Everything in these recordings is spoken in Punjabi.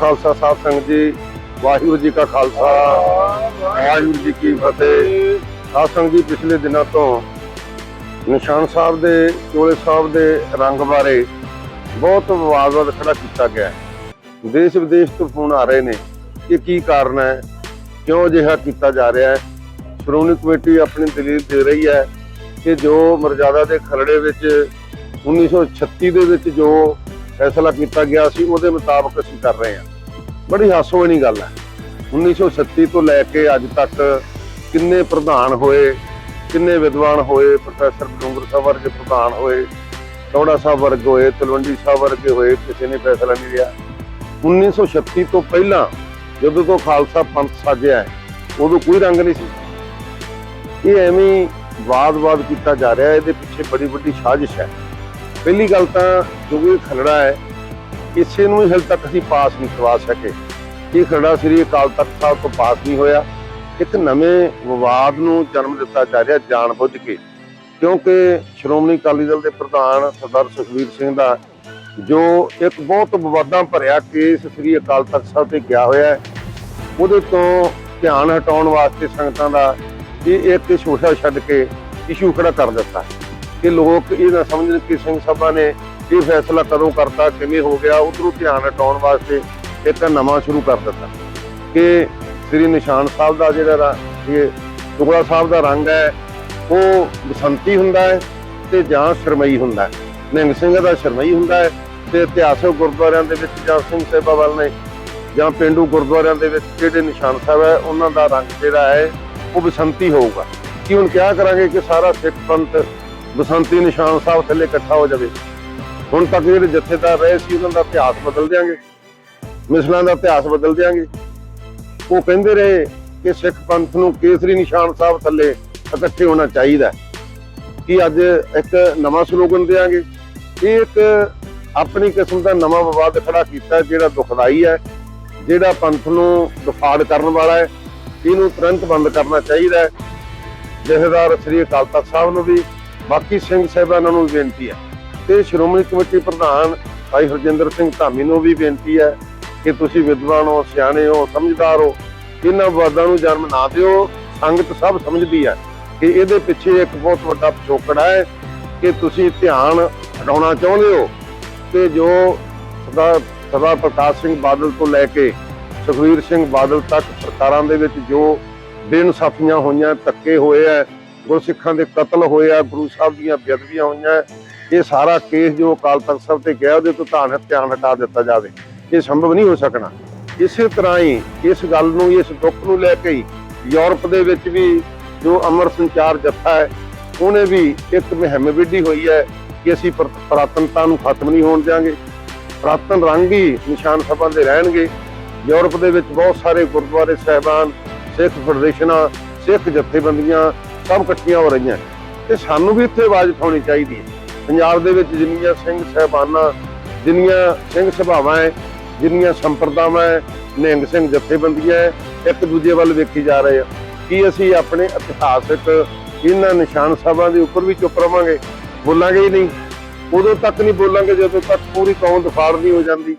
ਖਾਲਸਾ ਸਾਹਿਬ ਸੰਗਤ ਜੀ, ਵਾਹਿਗੁਰੂ ਜੀ ਕਾ ਖਾਲਸਾ, ਵਾਹਿਗੁਰੂ ਜੀ ਕੀ ਫਤਿਹ। ਸਾਧ ਸੰਗਤ ਜੀ, ਪਿਛਲੇ ਦਿਨਾਂ ਤੋਂ ਨਿਸ਼ਾਨ ਸਾਹਿਬ ਦੇ, ਚੋਲੇ ਸਾਹਿਬ ਦੇ ਰੰਗ ਬਾਰੇ ਬਹੁਤ ਵਿਵਾਦਵਾਦ ਖੜਾ ਕੀਤਾ ਗਿਆ ਦੇਸ਼ ਵਿਦੇਸ਼ ਤੋਂ ਫੋਨ ਆ ਰਹੇ ਨੇ ਕਿ ਕੀ ਕਾਰਨ ਹੈ, ਕਿਉਂ ਅਜਿਹਾ ਕੀਤਾ ਜਾ ਰਿਹਾ ਹੈ। ਸ਼੍ਰੋਮਣੀ ਕਮੇਟੀ ਆਪਣੀ ਦਲੀਲ ਦੇ ਰਹੀ ਹੈ ਕਿ ਜੋ ਮਰਜ਼ਾਦਾ ਦੇ ਖਰੜੇ ਵਿੱਚ 1936 ਦੇ ਵਿੱਚ ਜੋ ਫੈਸਲਾ ਕੀਤਾ ਗਿਆ ਸੀ, ਉਹਦੇ ਮੁਤਾਬਕ ਅਸੀਂ ਕਰ ਰਹੇ ਹਾਂ। ਬੜੀ ਹਾਸੋ ਹਾਸੋਹੀਣੀ ਗੱਲ ਹੈ। 1936 ਤੋਂ ਲੈ ਕੇ ਅੱਜ ਤੱਕ ਕਿੰਨੇ ਪ੍ਰਧਾਨ ਹੋਏ, ਕਿੰਨੇ ਵਿਦਵਾਨ ਹੋਏ, ਪ੍ਰੋਫੈਸਰ ਡੂੰਗਰ ਸਾਹਿਬ ਵਰਗੇ ਪ੍ਰਧਾਨ ਹੋਏ ਟੌੜਾ ਸਾਹਿਬ ਵਰਗੇ ਹੋਏ, ਤਲਵੰਡੀ ਸਾਹਿਬ ਵਰਗੇ ਹੋਏ, ਕਿਸੇ ਨੇ ਫੈਸਲਾ ਨਹੀਂ ਲਿਆ। 1936 ਤੋਂ ਪਹਿਲਾਂ ਜਦੋਂ ਤੋਂ ਖਾਲਸਾ ਪੰਥ ਸਾਜਿਆ ਉਦੋਂ ਕੋਈ ਰੰਗ ਨਹੀਂ ਸੀ। ਇਹ ਐਵੇਂ ਵਾਦ-ਵਾਦ ਕੀਤਾ ਜਾ ਰਿਹਾ, ਇਹਦੇ ਪਿੱਛੇ ਬੜੀ ਵੱਡੀ ਸਾਜ਼ਿਸ਼ ਹੈ। ਪਹਿਲੀ ਗੱਲ ਤਾਂ ਜੋ ਵੀ ਖਲੜਾ ਹੈ ਕਿਸੇ ਨੂੰ ਹੀ ਹਲ ਤੱਕ ਅਸੀਂ ਪਾਸ ਨਹੀਂ ਕਰਵਾ ਸਕੇ। ਇਹ ਖੜਾ ਸ੍ਰੀ ਅਕਾਲ ਤਖਤ ਸਾਹਿਬ ਤੋਂ ਪਾਸ ਨਹੀਂ ਹੋਇਆ। ਇੱਕ ਨਵੇਂ ਵਿਵਾਦ ਨੂੰ ਜਨਮ ਦਿੱਤਾ ਜਾ ਰਿਹਾ ਜਾਣਬੁੱਝ ਕੇ। ਕਿਉਂਕਿ ਸ਼੍ਰੋਮਣੀ ਅਕਾਲੀ ਦਲ ਦੇ ਪ੍ਰਧਾਨ ਸਰਦਾਰ ਸੁਖਵੀਰ ਸਿੰਘ ਦਾ ਜੋ ਇੱਕ ਬਹੁਤ ਵਿਵਾਦਾਂ ਭਰਿਆ ਕੇਸ ਸ੍ਰੀ ਅਕਾਲ ਤਖਤ ਸਾਹਿਬ ਤੇ ਗਿਆ ਹੋਇਆ ਹੈ, ਉਹਦੇ ਤੋਂ ਧਿਆਨ ਹਟਾਉਣ ਵਾਸਤੇ ਸੰਗਤਾਂ ਦਾ ਇਹ ਇੱਕ ਸ਼ੋਸ਼ਾ ਛੱਡ ਕੇ ਇਸ਼ੂ ਖੜਾ ਕਰ ਦਿੱਤਾ। ਕਿ ਲੋਕ ਇਹ ਨਾ ਸਮਝਣ ਕਿ ਸਿੰਘ ਸਭਾ ਨੇ ਇਹ ਫੈਸਲਾ ਕਦੋਂ ਕਰਤਾ, ਕਿਵੇਂ ਹੋ ਗਿਆ, ਉਧਰੋਂ ਧਿਆਨ ਹਟਾਉਣ ਵਾਸਤੇ ਇੱਕ ਨਵਾਂ ਸ਼ੁਰੂ ਕਰ ਦਿੱਤਾ। ਕਿ ਸ੍ਰੀ ਨਿਸ਼ਾਨ ਸਾਹਿਬ ਦਾ ਜਿਹੜਾ ਰ- ਇਹ ਟੁਕੜਾ ਸਾਹਿਬ ਦਾ ਰੰਗ ਹੈ, ਉਹ ਬਸੰਤੀ ਹੁੰਦਾ ਹੈ ਤੇ ਜਾਂ ਸ਼ਰਮਈ ਹੁੰਦਾ ਹੈ। ਨਿਹੰਗ ਸਿੰਘ ਦਾ ਸ਼ਰਮਈ ਹੁੰਦਾ ਹੈ ਤੇ ਇਤਿਹਾਸਕ ਗੁਰਦੁਆਰਿਆਂ ਦੇ ਵਿੱਚ ਜਾਂ ਸਿੰਘ ਸੇਵਾ ਵੱਲ ਨੇ, ਜਾਂ ਪਿੰਡੂ ਗੁਰਦੁਆਰਿਆਂ ਦੇ ਵਿੱਚ ਜਿਹੜੇ ਨਿਸ਼ਾਨ ਸਾਹਿਬ ਹੈ, ਉਹਨਾਂ ਦਾ ਰੰਗ ਜਿਹੜਾ ਹੈ, ਉਹ ਬਸੰਤੀ ਹੋਊਗਾ। ਕਿ ਹੁਣ ਕਿਆ ਕਰਾਂਗੇ ਕਿ ਸਾਰਾ ਸਿੱਖ ਪੰਥ ਬਸੰਤੀ ਨਿਸ਼ਾਨ ਸਾਹਿਬ ਥੱਲੇ ਇਕੱਠਾ ਹੋ ਜਾਵੇ? ਹੁਣ ਤੱਕ ਜਿਹੜੇ ਜਥੇਦਾਰ ਰਹੇ ਸੀ, ਉਹਨਾਂ ਦਾ ਇਤਿਹਾਸ ਬਦਲ ਦਿਆਂਗੇ। ਮਿਸਲਾਂ ਦਾ ਇਤਿਹਾਸ ਬਦਲ ਦਿਆਂਗੇ। ਉਹ ਕਹਿੰਦੇ ਰਹੇ ਕਿ ਸਿੱਖ ਪੰਥ ਨੂੰ ਕੇਸਰੀ ਨਿਸ਼ਾਨ ਸਾਹਿਬ ਥੱਲੇ ਇਕੱਠੇ ਹੋਣਾ ਚਾਹੀਦਾ ਹੈ। ਕਿ ਅੱਜ ਇੱਕ ਨਵਾਂ ਸਲੋਗਨ ਦੇਾਂਗੇ ਇਹ ਇੱਕ ਆਪਣੀ ਕਿਸਮ ਦਾ ਨਵਾਂ ਵਿਵਾਦ ਖੜਾ ਕੀਤਾ ਜਿਹੜਾ ਦੁਖਦਾਈ ਹੈ, ਜਿਹੜਾ ਪੰਥ ਨੂੰ ਦਫਾੜ ਕਰਨ ਵਾਲਾ ਹੈ। ਇਹਨੂੰ ਤੁਰੰਤ ਬੰਦ ਕਰਨਾ ਚਾਹੀਦਾ ਹੈ। ਜਥੇਦਾਰ ਸ੍ਰੀ ਅਕਾਲ ਤਖਤ ਸਾਹਿਬ ਨੂੰ ਵੀ, ਬਾਕੀ ਸਿੰਘ ਸਾਹਿਬਾਨਾਂ ਨੂੰ ਵੀ ਬੇਨਤੀ ਹੈ। ਤੇ ਸ਼੍ਰੋਮਣੀ ਕਮੇਟੀ ਪ੍ਰਧਾਨ ਭਾਈ ਹਰਜਿੰਦਰ ਸਿੰਘ ਧਾਮੀ ਨੂੰ ਵੀ ਬੇਨਤੀ ਹੈ ਕਿ ਤੁਸੀਂ ਵਿਦਵਾਨ ਹੋ, ਸਿਆਣੇ ਹੋ, ਸਮਝਦਾਰ ਹੋ, ਇਹਨਾਂ ਵਿਵਾਦਾਂ ਨੂੰ ਜਨਮ ਨਾ ਦਿਓ। ਸੰਗਤ ਸਭ ਸਮਝਦੀ ਹੈ ਕਿ ਇਹਦੇ ਪਿੱਛੇ ਇੱਕ ਬਹੁਤ ਵੱਡਾ ਪਿਛੋਕੜ ਹੈ ਕਿ ਤੁਸੀਂ ਧਿਆਨ ਹਟਾਉਣਾ ਚਾਹੁੰਦੇ ਹੋ ਕਿ ਜੋ ਸਰਦਾਰ ਸਰਦਾਰ ਪ੍ਰਕਾਸ਼ ਸਿੰਘ ਬਾਦਲ ਤੋਂ ਲੈ ਕੇ ਸੁਖਵੀਰ ਸਿੰਘ ਬਾਦਲ ਤੱਕ ਸਰਕਾਰਾਂ ਦੇ ਵਿੱਚ ਜੋ ਬੇਇਨਸਾਫੀਆਂ ਹੋਈਆਂ, ਧੱਕੇ ਹੋਏ ਆ ਗੁਰਸਿੱਖਾਂ ਦੇ ਕਤਲ ਹੋਏ ਆ ਗੁਰੂ ਸਾਹਿਬ ਦੀਆਂ ਬੇਅਦਬੀਆਂ ਹੋਈਆਂ ਇਹ ਸਾਰਾ ਕੇਸ ਜੋ ਅਕਾਲ ਤਖਤ ਸਾਹਿਬ ਤੇ ਗਿਆ, ਉਹਦੇ ਤੋਂ ਧਿਆਨ ਧਿਆਨ ਹਟਾ ਦਿੱਤਾ ਜਾਵੇ। ਇਹ ਸੰਭਵ ਨਹੀਂ ਹੋ ਸਕਣਾ। ਇਸੇ ਤਰ੍ਹਾਂ ਹੀ ਇਸ ਗੱਲ ਨੂੰ, ਇਸ ਦੁੱਖ ਨੂੰ ਲੈ ਕੇ ਹੀ ਯੂਰਪ ਦੇ ਵਿੱਚ ਵੀ ਜੋ ਅਮਰ ਸੰਚਾਰ ਜੱਥਾ ਹੈ, ਉਹਨੇ ਵੀ ਇੱਕ ਮੁਹਿੰਮ ਵਿੱਢੀ ਹੋਈ ਹੈ ਕਿ ਅਸੀਂ ਪ੍ਰ- ਪੁਰਾਤਨਤਾ ਨੂੰ ਖਤਮ ਨਹੀਂ ਹੋਣ ਦਿਆਂਗੇ। ਪੁਰਾਤਨ ਰੰਗ ਹੀ ਨਿਸ਼ਾਨ ਸਭਾ ਦੇ ਰਹਿਣਗੇ। ਯੂਰਪ ਦੇ ਵਿੱਚ ਬਹੁਤ ਸਾਰੇ ਗੁਰਦੁਆਰੇ ਸਹਿਬਾਨ, ਸਿੱਖ ਫੈਡਰੇਸ਼ਨਾਂ, ਸਿੱਖ ਜਥੇਬੰਦੀਆਂ ਸਭ ਇਕੱਠੀਆਂ ਹੋ ਰਹੀਆਂ। ਤੇ ਸਾਨੂੰ ਵੀ ਇੱਥੇ ਆਵਾਜ਼ ਉਠਾਉਣੀ ਚਾਹੀਦੀ ਹੈ। ਪੰਜਾਬ ਦੇ ਵਿੱਚ ਜਿੰਨੀਆਂ ਸਿੰਘ ਸਹਿਬਾਨਾਂ ਜਿੰਨੀਆਂ ਸਿੰਘ ਸਭਾਵਾਂ ਹੈ ਜਿੰਨੀਆਂ ਸੰਪਰਦਾਵਾਂ ਹੈ ਨਿਹੰਗ ਸਿੰਘ ਜਥੇਬੰਦੀਆਂ ਹੈ, ਇੱਕ ਦੂਜੇ ਵੱਲ ਵੇਖੀ ਜਾ ਰਹੇ ਆ। ਕੀ ਅਸੀਂ ਆਪਣੇ ਇਤਿਹਾਸਕ ਇਹਨਾਂ ਨਿਸ਼ਾਨ ਸਾਹਿਬਾਂ ਦੇ ਉੱਪਰ ਵੀ ਚੁੱਪ ਰਵਾਂਗੇ? ਬੋਲਾਂਗੇ ਹੀ ਨਹੀਂ। ਉਦੋਂ ਤੱਕ ਨਹੀਂ ਬੋਲਾਂਗੇ ਜਦੋਂ ਤੱਕ ਪੂਰੀ ਕੌਮ ਦਫਾੜ ਨਹੀਂ ਹੋ ਜਾਂਦੀ।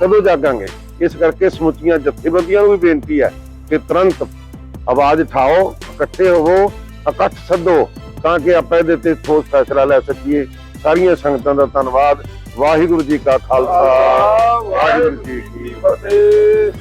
ਕਦੋਂ ਜਾਗਾਂਗੇ? ਇਸ ਕਰਕੇ ਸਮੁੱਚੀਆਂ ਜਥੇਬੰਦੀਆਂ ਨੂੰ ਵੀ ਬੇਨਤੀ ਹੈ ਕਿ ਤੁਰੰਤ ਆਵਾਜ਼ ਉਠਾਓ ਇਕੱਠੇ ਹੋਵੋ ਇਕੱਠ ਸੱਦੋ। ਤਾਂ ਕਿ ਆਪਾਂ ਇਹਦੇ ਤੇ ਠੋਸ ਫੈਸਲਾ ਲੈ ਸਕੀਏ। ਸਾਰੀਆਂ ਸੰਗਤਾਂ ਦਾ ਧੰਨਵਾਦ। ਵਾਹਿਗੁਰੂ ਜੀ ਕਾ ਖਾਲਸਾ। ਵਾਹਿਗੁਰੂ ਜੀ ਕੀ ਫਤਿਹ।